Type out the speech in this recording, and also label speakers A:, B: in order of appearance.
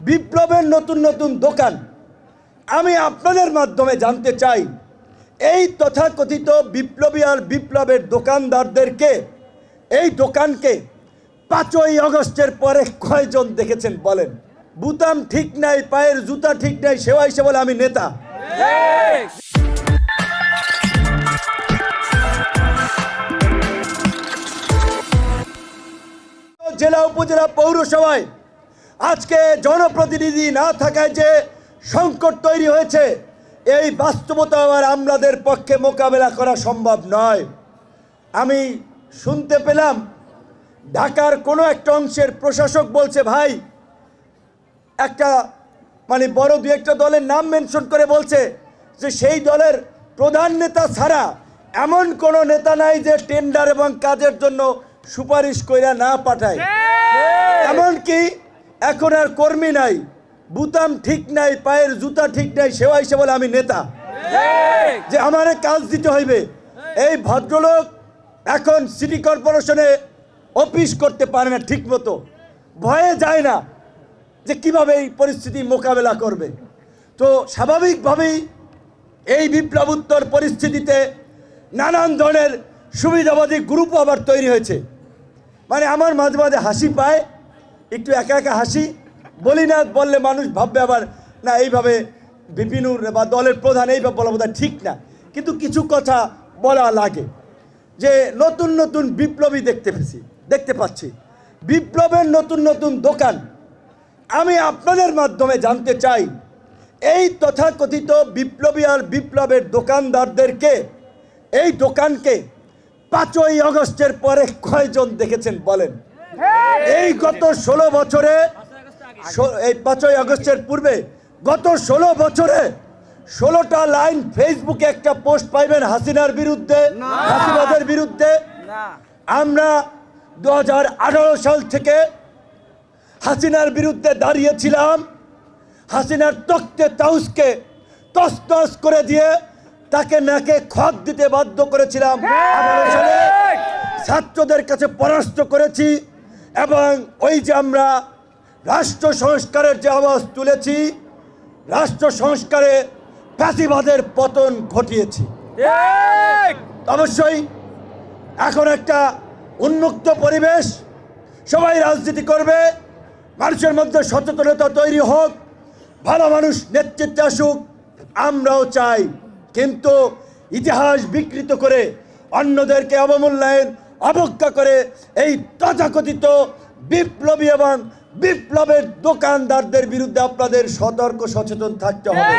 A: বিপ্লবের নতুন নতুন দোকান। আমি আপনাদের মাধ্যমে জানতে চাই, এই তথাকথিত বিপ্লবী আর বিপ্লবের দোকানদারদেরকে, এই দোকানকে পাঁচই অগস্টের পরে কয়জন দেখেছেন বলেন? বুতাম ঠিক নাই, পায়ের জুতা ঠিক নাই সেবা হিসেবে বলে আমি নেতা। জেলা, উপজেলা, পৌরসভায় আজকে জনপ্রতিনিধি না থাকায় যে সংকট তৈরি হয়েছে এই বাস্তবতা আবার আমলাদের পক্ষে মোকাবেলা করা সম্ভব নয়। আমি শুনতে পেলাম ঢাকার কোনো একটা অংশের প্রশাসক বলছে ভাই একটা মানে বড় দু একটা দলের নাম মেনশন করে বলছে যে সেই দলের প্রধান নেতা ছাড়া এমন কোনো নেতা নাই যে টেন্ডার এবং কাজের জন্য সুপারিশ কইরা না পাঠায়। এমনকি এখন আর কর্মী নাই বুতাম ঠিক নাই পায়ের জুতা ঠিক নাই সেবা হিসেবে বলে আমি নেতা। যে আমারে কাজ দিতে হইবে। এই! ভদ্রলোক এখন সিটি কর্পোরেশনে অফিস করতে পারে না ঠিক মতো ভয়ে যায় না যে কীভাবে এই পরিস্থিতি মোকাবেলা করবে। তো স্বাভাবিকভাবেই এই বিপ্লবোত্তর পরিস্থিতিতে নানান ধরনের সুবিধাবাদী গ্রুপ আবার তৈরি হয়েছে। মানে আমার মাঝে মাঝে হাসি পায় একটু একা একা হাসি, বলি না, বললে মানুষ ভাববে আবার, না, এইভাবে বিপিনুর বা দলের প্রধান এইভাবে বলা বোধহয় ঠিক না। কিন্তু কিছু কথা বলা লাগে, যে নতুন নতুন বিপ্লবী দেখতে পেয়েছি দেখতে পাচ্ছি। বিপ্লবের নতুন নতুন দোকান। আমি আপনাদের মাধ্যমে জানতে চাই, এই তথাকথিত বিপ্লবী আর বিপ্লবের দোকানদারদেরকে, এই দোকানকে পাঁচই অগস্টের পরে কয়জন দেখেছেন বলেন? এই গত ষোলো বছরে এই পাঁচই আগস্টের পূর্বে গত ষোলো বছরে ষোলোটা লাইন ফেসবুকে একটা পোস্ট পাইবেন হাসিনার বিরুদ্ধে হাসিনাদের বিরুদ্ধে। আমরা দু হাজার আঠারো সাল থেকে হাসিনার বিরুদ্ধে দাঁড়িয়েছিলাম। হাসিনার তক্তে তাউসকে তস তস করে দিয়ে তাকে নাকে খত দিতে বাধ্য করেছিলাম। ছাত্রদের কাছে পরাস্ত করেছি। এবং ওই যে আমরা রাষ্ট্র সংস্কারের যে আওয়াজ তুলেছি রাষ্ট্র সংস্কারে ফ্যাসিবাদের পতন ঘটিয়েছি। অবশ্যই এখন একটা উন্মুক্ত পরিবেশ সবাই রাজনীতি করবে মানুষের মধ্যে সচেতনতা তৈরি হোক ভালো মানুষ নেতৃত্বে আসুক আমরাও চাই। কিন্তু ইতিহাস বিকৃত করে অন্যদেরকে অবমূল্যায়ন অবজ্ঞা করে এই তথাকথিত বিপ্লবী এবং বিপ্লবের দোকানদারদের বিরুদ্ধে আপনাদের সতর্ক সচেতন থাকতে হবে।